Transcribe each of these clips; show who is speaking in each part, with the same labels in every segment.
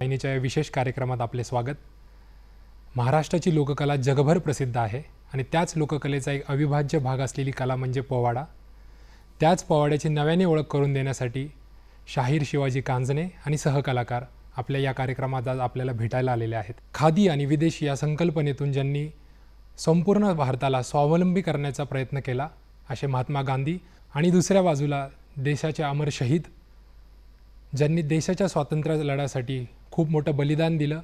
Speaker 1: महिन्याच्या या विशेष कार्यक्रमात आपले स्वागत. महाराष्ट्राची लोककला जगभर प्रसिद्ध आहे आणि त्याच लोककलेचा एक अविभाज्य भाग असलेली कला म्हणजे पोवाडा. त्याच पोवाड्याची नव्याने ओळख करून देण्यासाठी शाहीर शिवाजी कांजणे आणि सहकलाकार आपल्या या कार्यक्रमात आज आपल्याला भेटायला आलेले आहेत. खादी आणि विदेशी या संकल्पनेतून ज्यांनी संपूर्ण भारताला स्वावलंबी करण्याचा प्रयत्न केला असे महात्मा गांधी आणि दुसऱ्या बाजूला देशाचे अमर शहीद ज्यांनी देशाच्या स्वातंत्र्य लढ्यासाठी खूप मोठं बलिदान दिलं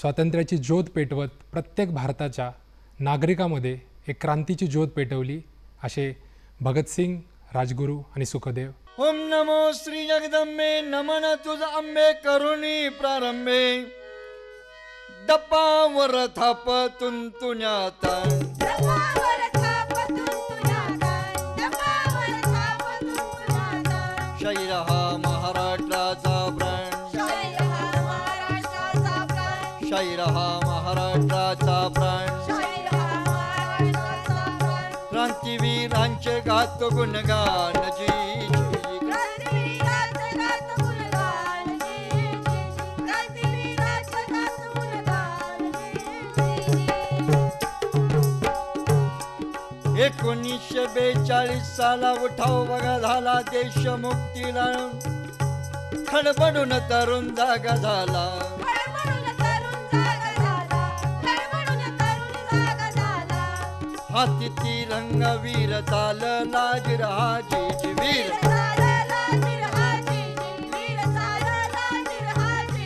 Speaker 1: स्वातंत्र्याची ज्योत पेटवत प्रत्येक भारताच्या नागरिकामध्ये एक क्रांतीची ज्योत पेटवली असे भगतसिंग राजगुरू आणि सुखदेव
Speaker 2: ओम नमो श्री जगदंबे नमन तुझ आंबे करुणी प्रारंभे. डप्पावर थाप तुंतुण्यात. शैर हा महाराष्ट्राचा प्राण. शैर हा महाराष्ट्राचा प्राण. क्रांतीवीरांचे गात गुणगान. एकोणीसशे बेचाळीस साला उठाव बघा झाला देशमुक्तीला खडबडून तरुण जागा झाला.
Speaker 3: खडबडून तरुण जागा झाला.
Speaker 2: हाती तिरंग वीर चालला जिरहाजी जी वीर
Speaker 3: वीर चालला जिरहाजी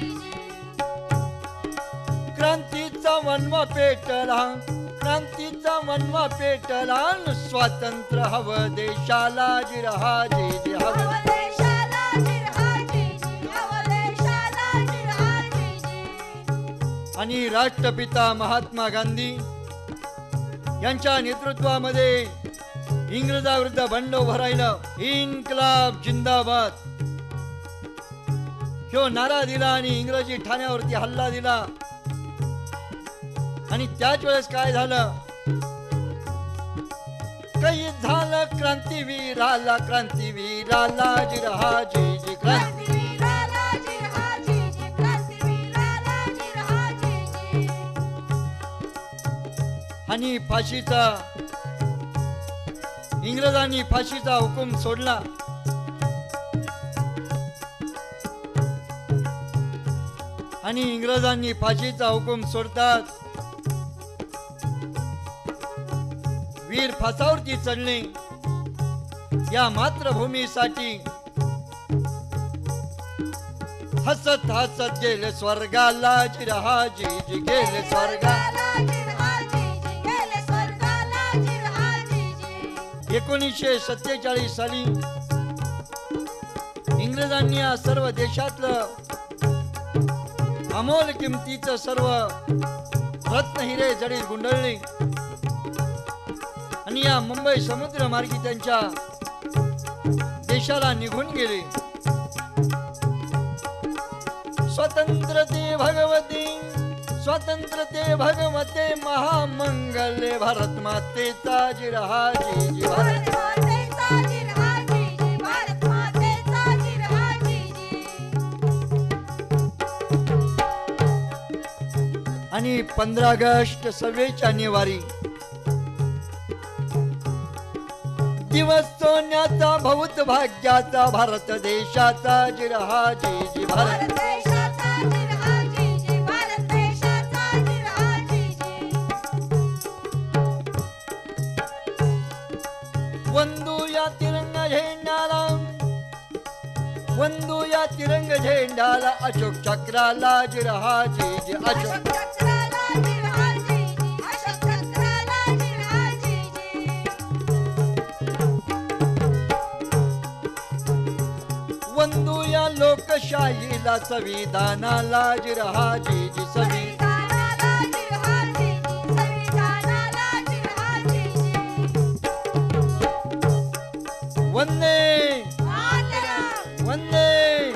Speaker 3: जी, वीर.
Speaker 2: क्रांतीचा वनवा पेटला. क्रांतीचा वनवा पेटला स्वातंत्र्य हवं देशाला जिरहाजी जी हवं. आणि राष्ट्रपिता महात्मा गांधी यांच्या नेतृत्वामध्ये इंग्रजाविरुद्ध बंड भरायला इन्कलाब जिंदाबाद. ह्यो नारा दिला आणि इंग्रजी ठाण्यावरती हल्ला दिला. आणि त्याच वेळेस काय झालं? काही झालं क्रांतीवीराला क्रांतीवीराला जिरहाजी जी क्रांती. आणि फाशीचा इंग्रजांनी फाशीचा हुकूम सोडला. आणि इंग्रजांनी फाशीचा हुकूम सोडतात. वीर फासावरती चढले या मातृभूमीसाठी हसत हसत गेले स्वर्गाला जिरहाजी जी गेले
Speaker 3: जी.
Speaker 2: एकोणीसशे सत्तेचाळीस साली इंग्रजांनी या सर्व देशातलं अमोल किमतीचं सर्व रत्नहिरे जडीत गुंडळले आणि या मुंबई समुद्र मार्गी त्यांच्या देशाला निघून गेले. स्वतंत्र ते भगवती स्वतंत्र ते भगवते महामंगले. भारत मातेचा जिरहाजी भारत. आणि पंधरा ऑगस्ट सव्वीस जानेवारी दिवस सोन्याचा भौत भाग्याचा भारत देशाचा जिरहाजी जी
Speaker 3: भारत
Speaker 2: भारत
Speaker 3: देशाचा जिरहाजी जी, भारत.
Speaker 2: वंदू या तिरंग झेंड्याला वंदू या तिरंग अशोक चक्राला जिरहाजी जी अशोक या लोकशाहीला संविधानाला जिरहाजी जी संविधान. वंदे. वंदे.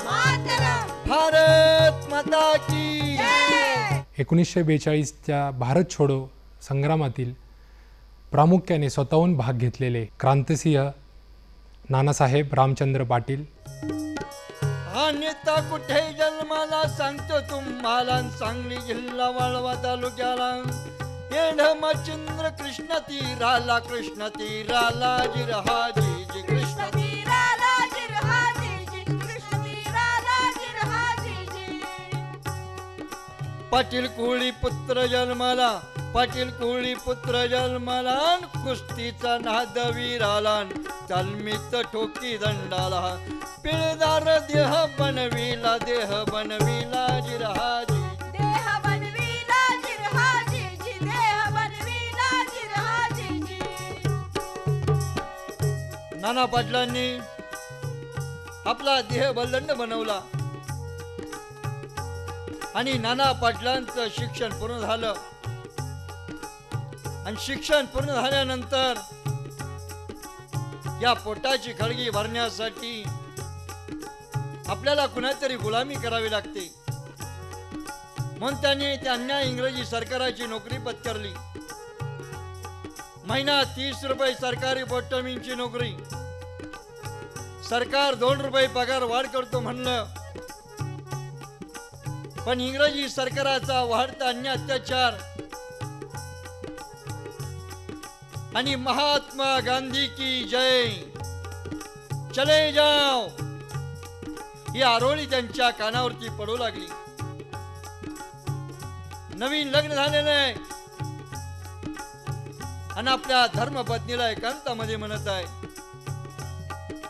Speaker 2: भारत माता की
Speaker 3: जय.
Speaker 1: एकोणीसशे बेचाळीसच्या भारत छोडो संग्रामातील प्रामुख्याने स्वतःहून भाग घेतलेले क्रांतिसिंह नानासाहेब रामचंद्र पाटील.
Speaker 2: हा नेता कुठे जन्माला सांगतो तुम्हाला? सांगली जिल्हा वाळवा तालुक्याला. येढ मचिंद्र कृष्ण तीराला कृष्ण तीराला जिरहाजी जी कृष्ण
Speaker 3: तीराला जिरहाजी कृष्ण तीराला जिरहाजी जी.
Speaker 2: पाटील कुळी पुत्र जन्माला पाटील कुळी पुत्र जन्माला कुस्तीचा नाद वीराला तालमीत ठोकी दंडाला. पिळदार देह बनविला देह बनविला जिरहाजी.
Speaker 3: देह बनविला जिरहाजी जी देह बनविला जिरहाजी जी
Speaker 2: नाना पाटलांनी आपला देह बल्लंड बनवला. आणि नाना पाटलांचं शिक्षण पूर्ण झालं. आणि शिक्षण पूर्ण झाल्यानंतर या पोटाची खळगी भरण्यासाठी आपल्याला कुणातरी गुलामी करावी लागते. म्हणून त्यांनी त्यांना इंग्रजी सरकाराची नोकरी पत्करली. महिना तीस रुपये सरकारी बोटमींची नोकरी. सरकार दोन रुपये पगार वाढ करतो म्हणलं. पण इंग्रजी सरकाराचा वाढता अन्य अत्याचार. आणि महात्मा गांधी की जय. चले जाओ. ही आरोळी त्यांच्या कानावरती पडू लागली. नवीन लग्न झालेलं आहे आणि आपल्या धर्मपत्नीला एकांतामध्ये म्हणत आहे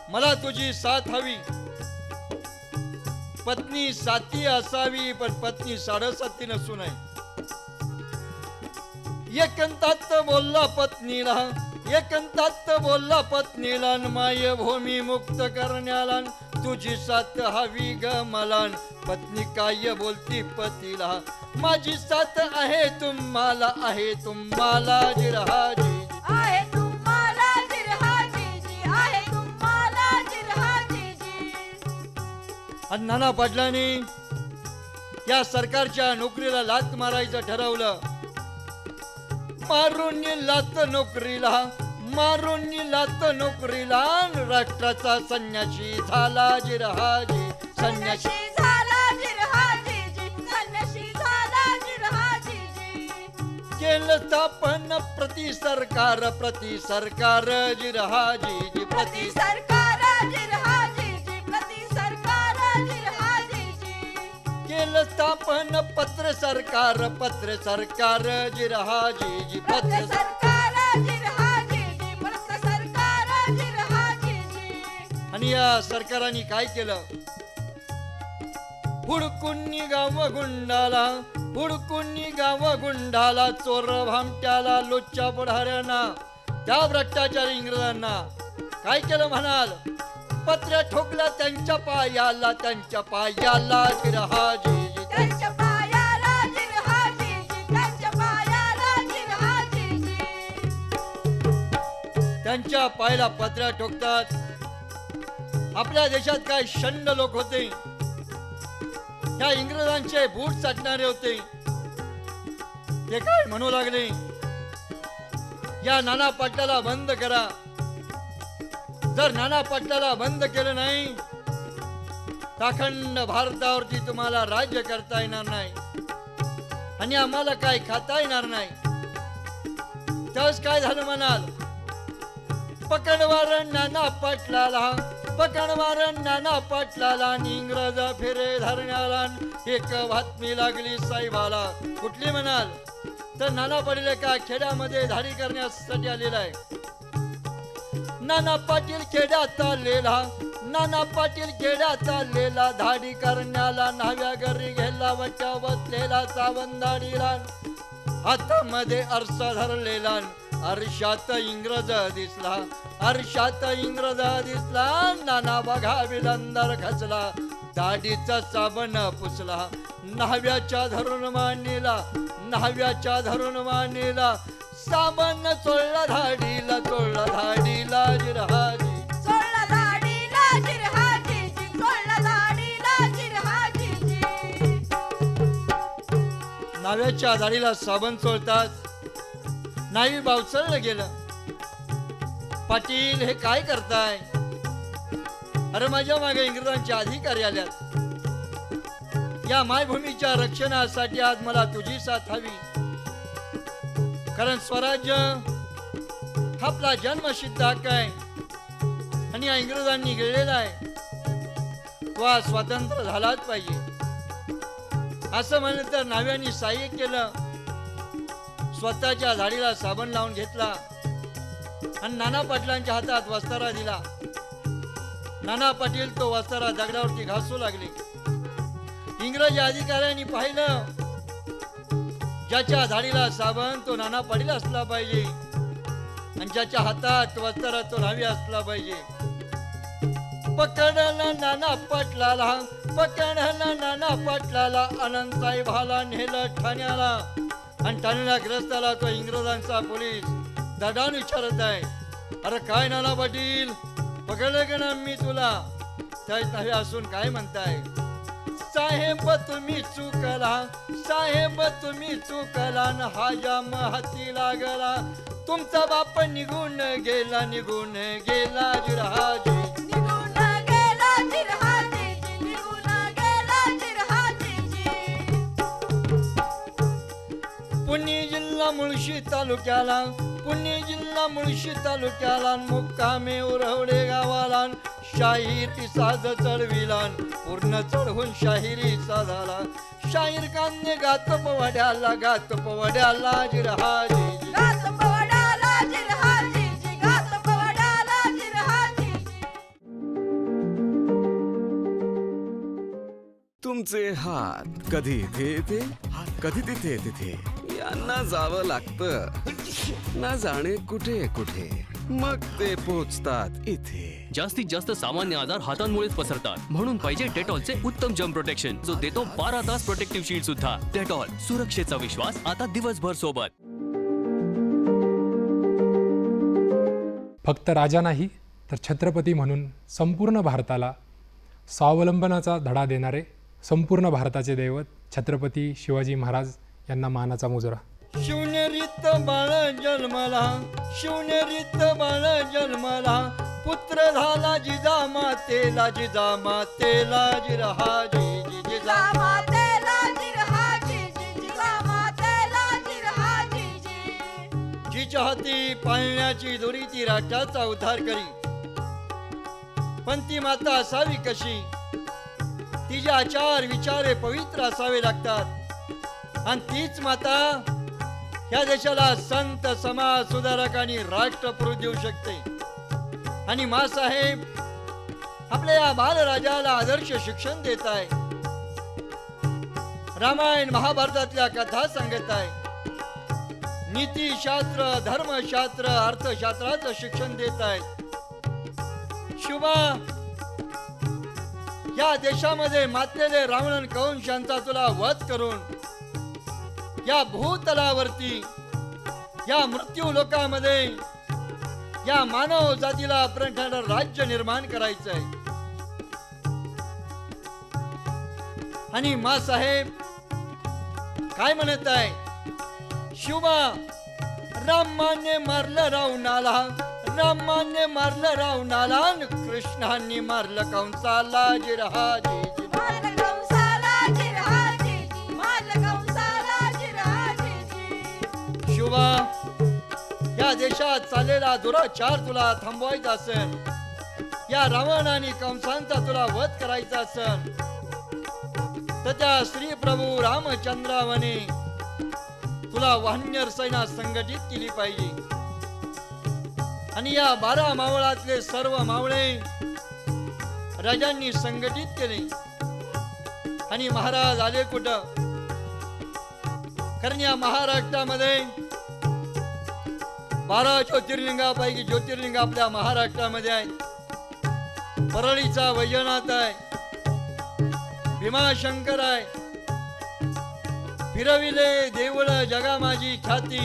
Speaker 2: मला तुझी साथ हवी. पत्नी साती असावी पण पत्नी साडेसाती नसू नये. एकंतात बोलला पत्नीला एकंतात बोलला पत्नीला माय भूमी मुक्त करण्याला तुझी साथ हवी ग मला पत्नी काय बोलती पतीला? माझी साथ आहे तुम्हाला आहे तुम्हाला जिरहाजी
Speaker 3: आहे तुम्हाला जिरहाजी आहे तुम्हाला जिरहाजी
Speaker 2: नाना पाटलांनी या सरकारच्या नोकरीला लात मारायचं ठरवलं. मारून लात नोकरीला. मारून लात नोकरीला राष्ट्राचा संन्याशी झाला जिरहाजी संन्याशी.
Speaker 3: संन्याशी झाला जिरहाजी जी संन्याशी झाला जिरहाजी. जी
Speaker 2: केलं स्थापन प्रति सरकार प्रति सरकार जिरहाजी जी
Speaker 3: प्रति
Speaker 2: प्रति.
Speaker 3: सरकार जिरहाजी जी प्रति सरकार जिरहाजी जी.
Speaker 2: केलं स्थापन पत्र सरकार पत्र सरकार जिरहाजी पत्र
Speaker 3: सरकार
Speaker 2: आणि या सरकाराने काय केलं? हुडकून गाव गुंडाला हुडकून गाव गुंडाला चोर भामट्याला लोच्या पुढाऱ्यांना त्या भ्रष्टाचारी इंग्रजांना. काय केलं म्हणाल? पत्र ठोकलं त्यांच्या पायाला त्यांच्या पायाला जिरहाजी. जी
Speaker 3: त्यांच्या पायाला जिरहाजी. जी
Speaker 2: आपल्या देशात काय शंड लोक होते? त्या इंग्रजांचे बूट चाटणारे होते. ते काय म्हणू लागले? या नाना पाटलाला बंद करा. जर नाना पाटलाला बंद केलं नाही अखंड भारतावरती तुम्हाला राज्य करता येणार नाही. आणि आम्हाला काय खाता येणार नाही. त्यावेळेस काय झालं म्हणाल? पकडवार नाना पाटलाला. पकडवार नाना पाटलाला आणि इंग्रज फिरे धरण्याला एक बातमी लागली साहेबाला. कुठली म्हणाल? तर नाना पाटील का खेड्यामध्ये धाडी करण्यासाठी आलेला आहे. नाना पाटील खेड्यात आलेला नाना पाटील खेड्यात आलेला धाडी करण्याला न्हाव्या घरी घेला वच्या बसलेला सावंदाडीला हातामध्ये आरसा धरलेला आरशात इंग्रज दिसला आरशात इंग्रज दिसला नाना बघा विलंदर खचला दाढीचा साबण पुसला न्हाव्याच्या धरून मानेला न्हाव्याच्या धरून मानेला साबण चोळला धाडीला चोळला धाडीला जिरहाजी नाव्याच्या दाढीला साबण चोळतात नाही बावचळलं गेलं. पाटील हे काय करताय? अरे माझ्या मागे इंग्रजांचे अधिकारी आल्यात. या मायभूमीच्या रक्षणासाठी आज मला तुझी साथ हवी. कारण स्वराज्य हा आपला जन्मसिद्ध हक्क आहे. आणि या इंग्रजांनी गिळलेला आहे. तो आज स्वतंत्र झालाच पाहिजे. असं म्हणलं तर नाव्यानी सहाय्य केलं. स्वतःच्या झाडीला साबण लावून घेतला आणि नाना पाटलांच्या हातात वस्तारा दिला. नाना पाटील तो वस्तारा दगडावरती घासू लागले. इंग्रजी अधिकाऱ्यांनी पाहिलं ज्याच्या झाडीला साबण तो नाना पाटील असला पाहिजे आणि ज्याच्या हातात वस्तारा तो न्हावी असला पाहिजे. पकडला नाना पाटलाला पकडला नाना पाटलाला अनंताई भाला नेलं ठाण्याला. आणि ठाण्याला ग्रस्ताला तो इंग्रजांचा पोलीस दडान विचारत आहे अरे काय नाना पाटील पकडलं का ना मी तुला? त्याच नव्हे असून काय म्हणताय? साहेब तुम्ही चुकला साहेब तुम्ही चुकला न हा जाम हाती लागला. तुमचा बाप निघून गेला निघून गेला जिरहाजी तालुक्याला. पुणे जिल्हा मुळशी तालुक्याला. मुक्कामे उरवडे गावाला. शाहीर साज चढविला. पूर्ण चढवून शाहिरी साधाला शाहीर कान्य गात पवड्याला गात पवड्याला जिरहाजी.
Speaker 3: गात पवडाला चिरहाजीजी, गात पवडाला चिरहाजीजी.
Speaker 4: तुमचे हात कधी इथे येते? कधी तिथे तिथे यांना जावं लागतं. ना जाणे कुठे कुठे? मग ते पोचतात इथे.
Speaker 5: जास्तीत जास्त सामान्य आजार हातांमुळेच पसरतात. म्हणून पाहिजे डेटॉलचे उत्तम जर्म प्रोटेक्शन जो देतो बारा तास प्रोटेक्टिव्ह शील्ड सुद्धा. डेटॉल सुरक्षेचा विश्वास आता दिवसभर सोबत.
Speaker 1: फक्त राजा नाही तर छत्रपती म्हणून संपूर्ण भारताला स्वावलंबनाचा धडा देणारे संपूर्ण भारताचे दैवत छत्रपती शिवाजी महाराज यांना मानाचा मुजरा.
Speaker 2: शिवनेरीत बाळ जन्मला शिवनेरीत बाळ जन्मला. पुत्र झाला जिजा मातेला जिजा मातेला जिरहाजी जिजा
Speaker 3: जिजा मातेला चिरहाजीजी, जिजा मातेला.
Speaker 2: जिच्या हाती पाळण्याची दोरी ती राष्ट्राचा उद्धार करी. पण ती माता असावी कशी? तिचे आचार विचारे पवित्र असावे लागतात. आणि तीच माता या देशाला संत समाज सुधारक आणि राष्ट्रपुरुष देऊ शकते. आणि मासाहेब आपल्या या बालराजाला आदर्श शिक्षण देत आहे. रामायण महाभारतातल्या कथा सांगत आहे. नीतीशास्त्र धर्मशास्त्र अर्थशास्त्राचं शिक्षण देत आहेत. शुभा या देशामध्ये मातलेले रावण शांता तुला वध करून या भूतलावरती या मृत्यू लोकामध्ये या मानव जातीला प्रखंड राज्य निर्माण करायचं आहे आणि मा साहेब काय म्हणत आहे? शिवा रामाने मारलं रावणाला रामाने मारलं रावणाला आणि कृष्णांनी मारलं कंसाला जिरहाजी
Speaker 3: जी
Speaker 2: हो, या देशात चाललेला दुराचार तुला थांबवायचा असेल. या रावण आणि कंसांचा तुला वध करायचा असेल. तर त्या श्री प्रभू रामचंद्रावने तुला वाहनर सैना संघटित केली पाहिजे. आणि या बारा मावळातले सर्व मावळे राजांनी संघटित केले. आणि महाराज आले कुठं? कारण या महाराष्ट्रामध्ये बारा ज्योतिर्लिंगापैकी ज्योतिर्लिंग आपल्या महाराष्ट्रामध्ये आहे. परळीचा वैजनाथ आहे. भीमाशंकर आहे. फिरविले देवळ जगा माझी छाती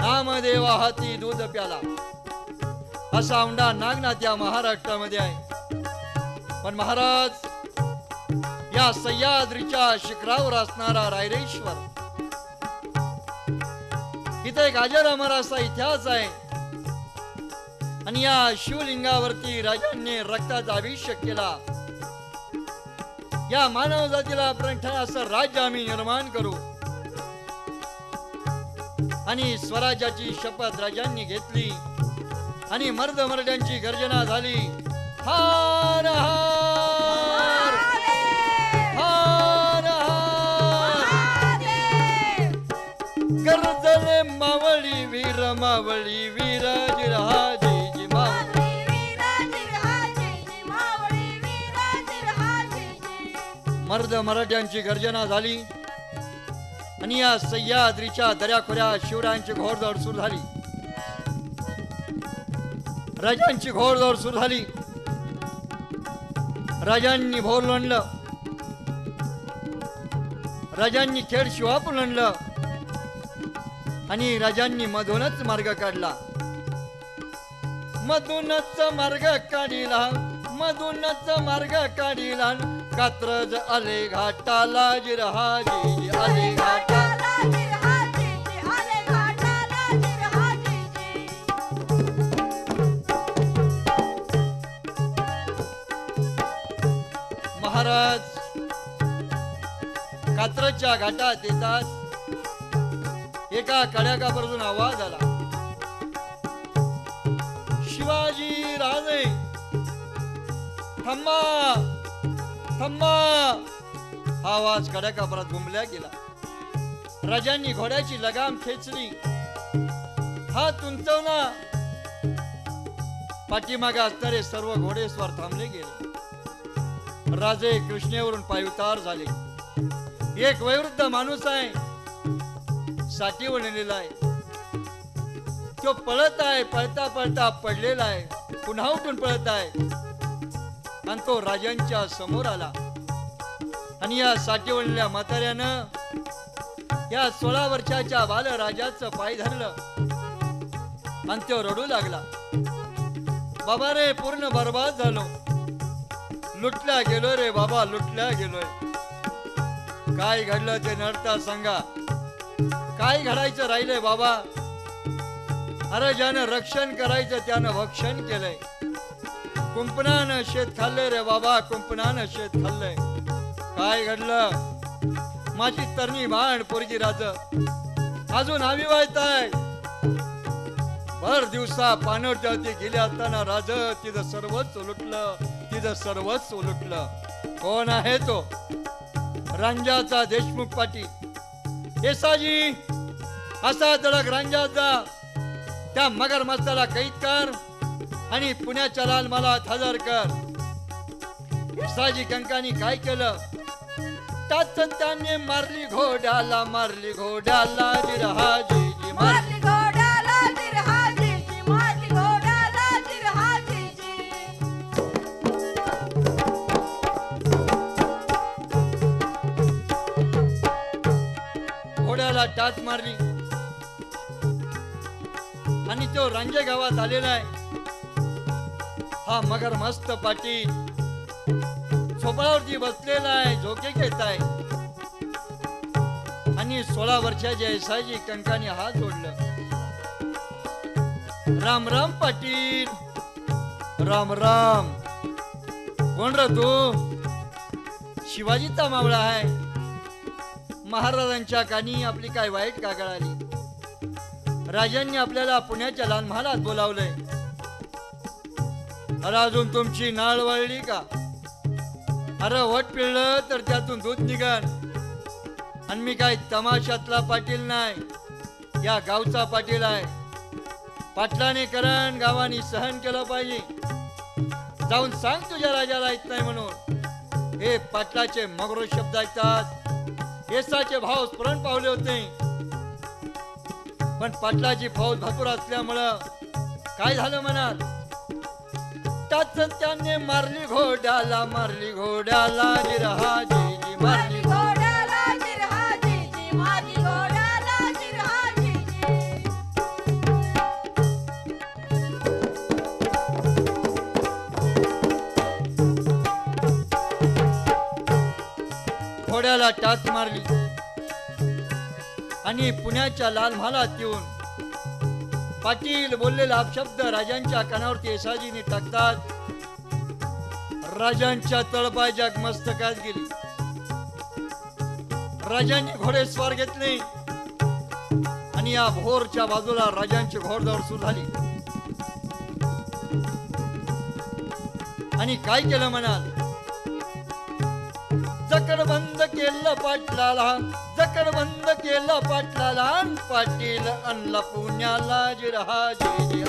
Speaker 2: नामदेवा हाती दूध प्याला. असा औंढा नागनाथ या महाराष्ट्रामध्ये आहे. पण महाराज या सह्याद्रीच्या शिखरावर असणारा रायरेश्वर इथे एक अजर अमर असा इतिहास आहे. आणि या शिवलिंगावरती राजांनी रक्ताचा अभिषेक केला. या मानव जातीला आपण असं राज्य आम्ही निर्माण करू. आणि स्वराज्याची शपथ राजांनी घेतली. आणि मर्द मर्द्यांची गर्जना झाली. हार हार! रमावळी विराज मावळी मर्द मराठ्यांची गर्जना झाली. आणि या सह्याद्रीच्या दर्याखोऱ्या शिवरायांची घोडदौड सुरू झाली. राजांची घोडदौड सुरू झाली. राजांनी भोर लढलं राजांनी खेड शिवापूर आणलं आणि राजांनी मधूनच मार्ग काढला. मधूनच मार्ग काढिला मधूनच मार्ग काढिला. कात्रज आले घाटाला जिरहाजी आले घाटा महाराज कात्रजच्या घाटात येतात. एका कड्याकापासून आवाज आला. शिवाजी राजे थांबा थांबा. हा आवाज कड्याकापरात घुमल्या गेला. राजांनी घोड्याची लगाम खेचली. हात उंचवला पाठीमागे असणारे सर्व घोडेस्वार थांबले गेले. राजे कृष्णेवरून पायउतार झाले. एक वयोवृद्ध माणूस आहे. साठी वळलेला आहे. तो पळत आहे पळता पळता पडलेला आहे. पुन्हा उठून पळत आहे. आणि तो राजांच्या समोर आला. आणि या साठी वळलेल्या म्हाताऱ्यानं या सोळा वर्षाच्या बालराजाचं पाय धरलं. आणि तो रडू लागला. बाबा रे पूर्ण बर्बाद झालो. लुटल्या गेलो रे बाबा लुटल्या गेलोय. काय घडलं ते नडता सांगा. काय घडायचं राहिलंय बाबा? अरे ज्यानं रक्षण करायचं त्यानं भक्षण केलंय. कुंपणानं शेत खाल्लंय रे बाबा कुंपणानं शेत खाल्लंय. काय घडलं? माझी तरणी बाण पोरगी राज. अजून आम्ही वायताय भर दिवसा पानवट्यावरती गेली असताना राज तिथं सर्वच लुटलं तिथं सर्वच उलटलं. कोण आहे तो? रांजाचा देशमुख पाटील. येसाजी असा तडक रांजाचा त्या मगर मस्ताला कैद कर आणि पुण्याच्या लाल मला हजर कर. येसाजी कंकानी काय केलं? त्याच त्याने मारली घोड्याला मारली घोड्याला जिरहाजी जी मारली
Speaker 3: मारली घोड्याला
Speaker 2: टाच मारली. आणि तो रांजे गावात आलेला आहे. हा मगर मस्त पाटील. झोपळावरती बसलेला आहे झोके घेत आहे. आणि सोळा वर्षाच्या ऐसाजी कंकाने हात जोडलं. राम राम पाटील. राम राम. कोण र तू? शिवाजीचा मावळा आहे. महाराजांच्या कानी आपली काय वाईट कागळ आली? राजांनी आपल्याला पुण्याच्या लाल महालात बोलावलंय. अरे अजून तुमची नाळ वळली का? अरे वट पिळलं तर त्यातून दूध निघण आणि मी काय तमाशातला पाटील नाही. या गावचा पाटील आहे. पाटलाने करण गावानी सहन केलं पाहिजे. जाऊन सांग तुझ्या राजाला ऐकत नाही म्हणून. हे पाटलाचे मगरो शब्द ऐकतात. येसाचे भाव स्मरण पावले होते. पण पाटलाची फौज भरपूर असल्यामुळं काय झालं म्हणा त्याच त्याने मारली घोड्याला मारली घोड्याला जिरहाजी जी
Speaker 3: मारली
Speaker 2: मारली पुण्याला टाच मारली. आणि पुण्याच्या लाल महालात येऊन पाटील बोललेला अपशब्द राजांच्या कानावरती येसाजीने टाकतात. राजांच्या तळपायच्या मस्तकात गेली. राजांनी घोडे स्वार घेतले. आणि या भोरच्या बाजूला राजांची घोडदौड सुरू झाली. आणि काय केलं म्हणाल? जकडबंद केलं पाटलाला जकडबंद केलं पाटलाला पाटील आणला पुण्याला जिरहा जी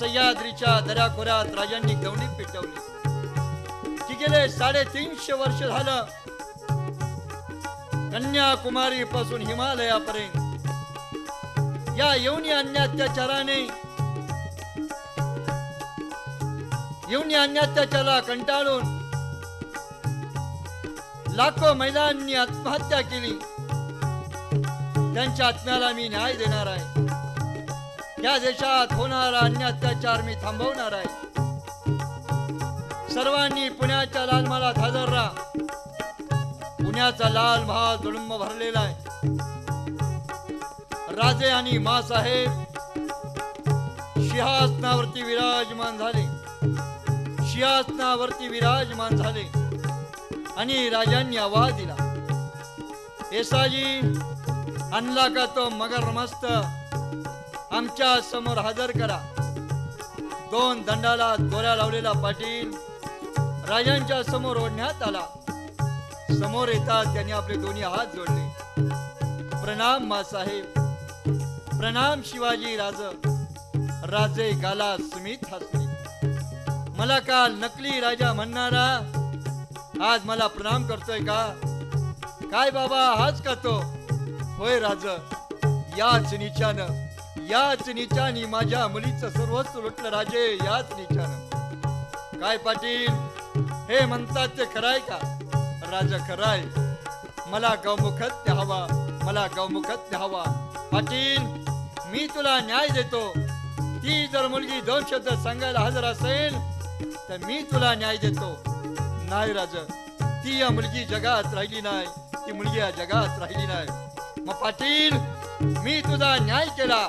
Speaker 2: सह्याद्रीच्या दऱ्याखोऱ्यात राजांनी गवणी पेटवली. ती गेले साडेतीनशे वर्ष झालं. कन्याकुमारी पासून हिमालयापर्यंत. या यवनी अन्य अत्याचाराने यवनी अन्य अत्याचाराला कंटाळून लाखो महिलांनी आत्महत्या केली. त्यांच्या आत्म्याला मी न्याय देणार आहे. या देशात होणारा अन्य अत्याचार मी थांबवणार आहे. सर्वांनी पुण्याच्या लाल महालात हजर राहा. पुण्याचा लाल महाल तुडुंब भरलेला आहे. राजे आणि मासाहेब सिंहासनावरती विराजमान झाले. सिंहासनावरती विराजमान झाले. आणि राजांनी आवाज दिला. एसाजी आणला का तो मगर मस्त आमच्यासमोर हजर करा. दोन दंडाला दोऱ्या लावलेला पाटील राजांच्या समोर ओढण्यात आला. समोर येतात त्यांनी आपले दोन्ही हात जोडले. प्रणाम मासाहेब प्रणाम शिवाजी राज. राजे गाला सुमित हसले मला काल नकली राजा म्हणणारा आज मला प्रणाम करतोय का? काय बाबा हाच का तो? होय राज या निचानं याच निचानी माझ्या मुलीचं सर्वस्व लुटलं राजे याच निचानं. काय पाटील? हे म्हणतात ते खराय का? राजा खराय. मला गौमुखत्य हवा मला गौमुखत्य हवा. पाटील मी तुला न्याय देतो. ती जर मुलगी दोन शब्द सांगायला हजर असेल तर मी तुला न्याय देतो. नाही राज ती या मुलगी जगात राहिली नाही ती मुलगी या जगात राहिली नाही. मग पाटील मी तुझा न्याय केला.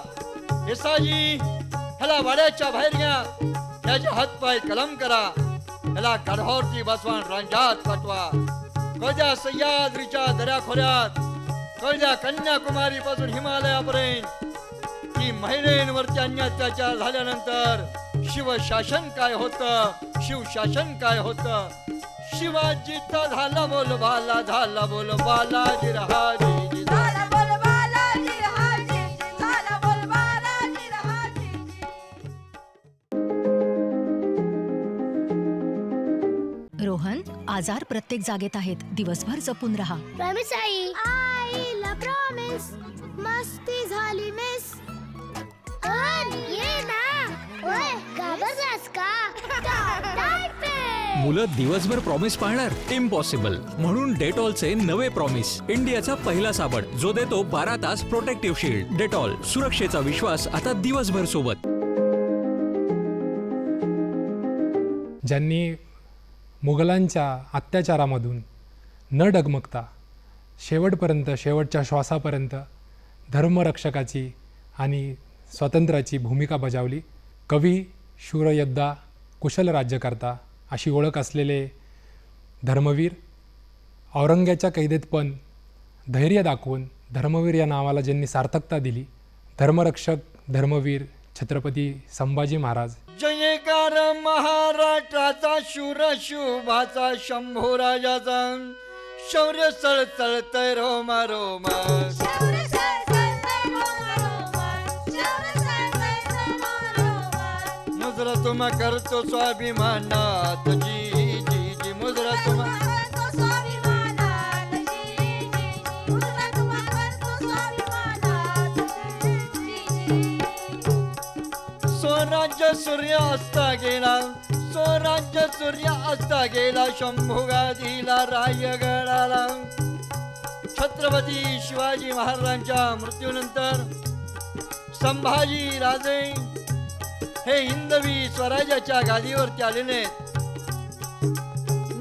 Speaker 2: येसाजी ह्याला वाड्याच्या बाहेर घ्या त्याचे हातपाय कलम करा. ह्याला गाढवावरती बसवान रांजात पाठवा. कळद्या सह्याद्रीच्या दऱ्याखोऱ्यात कळद्या कन्याकुमारी पासून हिमालयापर्यंत. की महिलेंवरती अन्याचार झाल्यानंतर शिवशासन काय होत? शिवशासन काय होत? शिवाजीचा झाला बोल बाला झाला बोल बाला जिरहाजी
Speaker 6: आजार प्रत्येक जागेत आहेत. दिवसभर जपून राहा.
Speaker 7: प्रॉमिस आई. आईला प्रॉमिस. मस्ती झाली मिस ये ना. ओय घाबरलास का?
Speaker 8: मुलं दिवसभर प्रॉमिस पाळणार? इम्पॉसिबल म्हणून डेटॉलचे नवे प्रॉमिस इंडियाचा पहिला साबण. जो देतो बारा तास प्रोटेक्टिव्ह शील्ड डेटॉल सुरक्षेचा विश्वास आता दिवसभर सोबत.
Speaker 1: ज्यांनी मुघलांच्या अत्याचारामधून न डगमगता शेवटपर्यंत शेवटच्या श्वासापर्यंत धर्मरक्षकाची आणि स्वातंत्र्याची भूमिका बजावली. कवी शूरयोद्धा कुशल राज्यकर्ता अशी ओळख असलेले धर्मवीर औरंग्याच्या कैदेत पण धैर्य दाखवून धर्मवीर या नावाला ज्यांनी सार्थकता दिली धर्मरक्षक धर्मवीर छत्रपती संभाजी महाराज
Speaker 2: जयकार महाराष्ट्राचा शूर शुभाचा शंभू राजाचा शौर्य रोमा रोमा.
Speaker 3: सळसळतंय सळसळतंय रोमारोमान.
Speaker 2: मुद्रा तुम्हा करतो स्वाभिमानात. जी जी जी मुद्रा तुम्हा स्वराज्य सूर्य असता गेला स्वराज्य सूर्य असता गेला शंभू गादीला रायगडाला छत्रपती शिवाजी महाराजांच्या मृत्यूनंतर संभाजी राजे हे हिंदवी स्वराज्याच्या गादीवरती आलेले आहेत.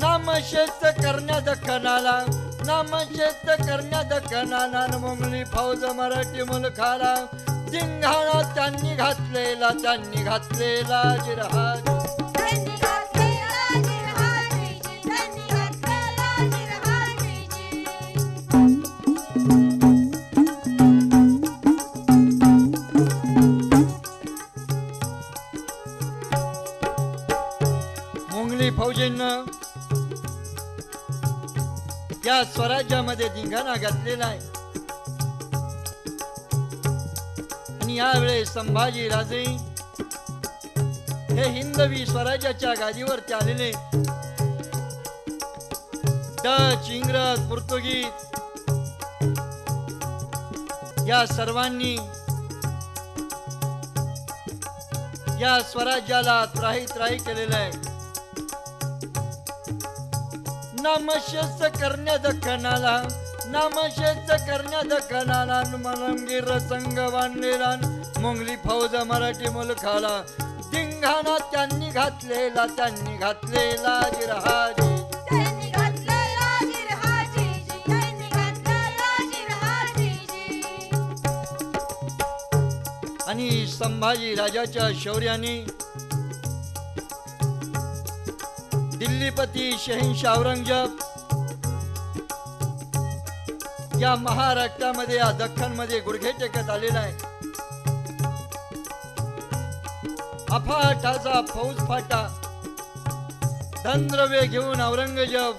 Speaker 2: नामशेष करण्या दखनाला नामशेष करण्या दखनाला मोंगली फौज मराठी मुलखाला जिंघाणा त्यांनी घातलेला त्यांनी घातलेला जिरहाट. मोंगली फौजेनं या स्वराज्यामध्ये धिंगाणा घातलेला आहे आणि यावेळेस संभाजी राजे हे हिंदवी स्वराज्याच्या गादीवरती आलेले. डच इंग्रज पोर्तुगीज या सर्वांनी या स्वराज्याला त्राही त्राही केलेलं आहे. नामशेष करण्या दखनाला नामशेष करण्या दखनाला मलमगीर बांधलेला मोंगली फौज मराठी मुलखाला धिंगाणा त्यांनी घातलेला त्यांनी घातलेला
Speaker 3: जिरहाजीजी.
Speaker 2: आणि संभाजी राजाच्या शौर्याने दिल्लीपती शहिंशाह औरंगजेब या महाराष्ट्रामध्ये या दख्खनमध्ये गुडघे टेकत आलेला आहे. अफाटाचा फौज फाटा. धनद्रव्य घेऊन औरंगजेब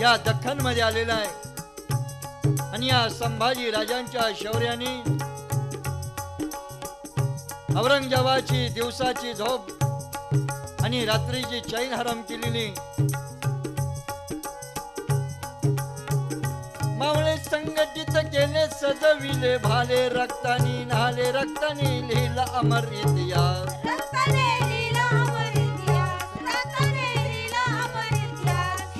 Speaker 2: या दख्खनमध्ये आलेला आहे. आणि या संभाजी राजांच्या शौर्याने औरंगजेबाची दिवसाची झोप आणि रात्रीची चैन हराम केलेली मावळे संघटित केले सजविले भाले रक्तानी नाले रक्तानी लिहिला अमर इतिहास.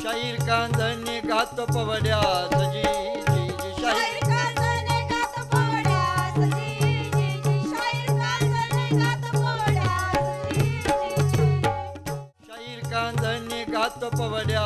Speaker 2: शाहीर कांदणे गात पवड्या सजी जी जी शाहीर
Speaker 3: शाहीर कांदणे गात
Speaker 2: पवड्या